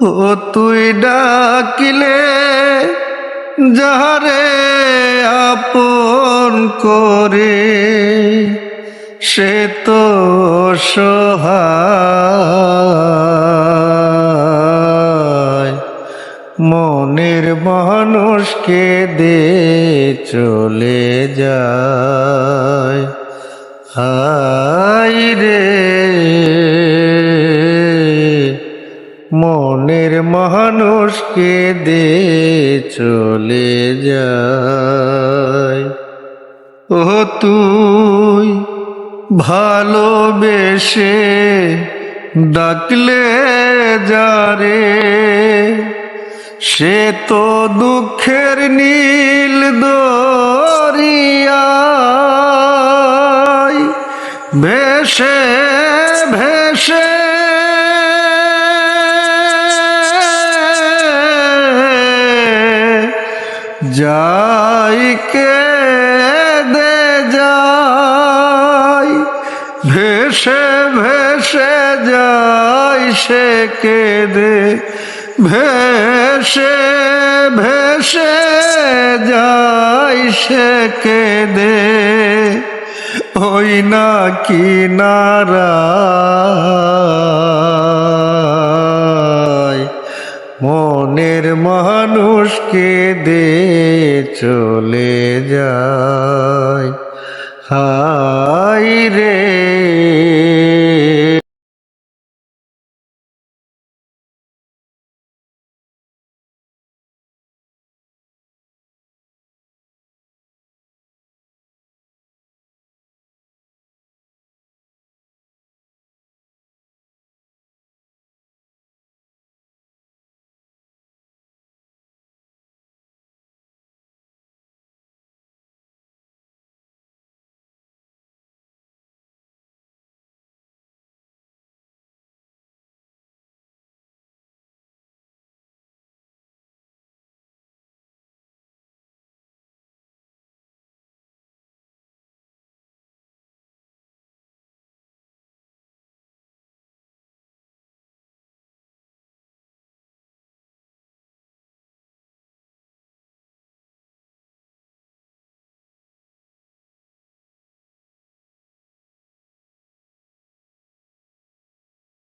ও তুই ডাকিলে যাহারে আপন করে, সে তো সহায় মনের মানুষকে দে চলে যায়। হাই রে মনের মানুষকে দে চলে যায়। ও তুই ভালোবেসে ডাকলে যারে, সে তো দুঃখের নীল দরিয়ায় ভেসে ভেসে যাই কে দে যাই, ভেসে ভেসে যাই সে কে দে ভেসে ভেসে যাই সে কে দে ওই না কিনারায় মনের মানুষকে দে চলে যায়। হা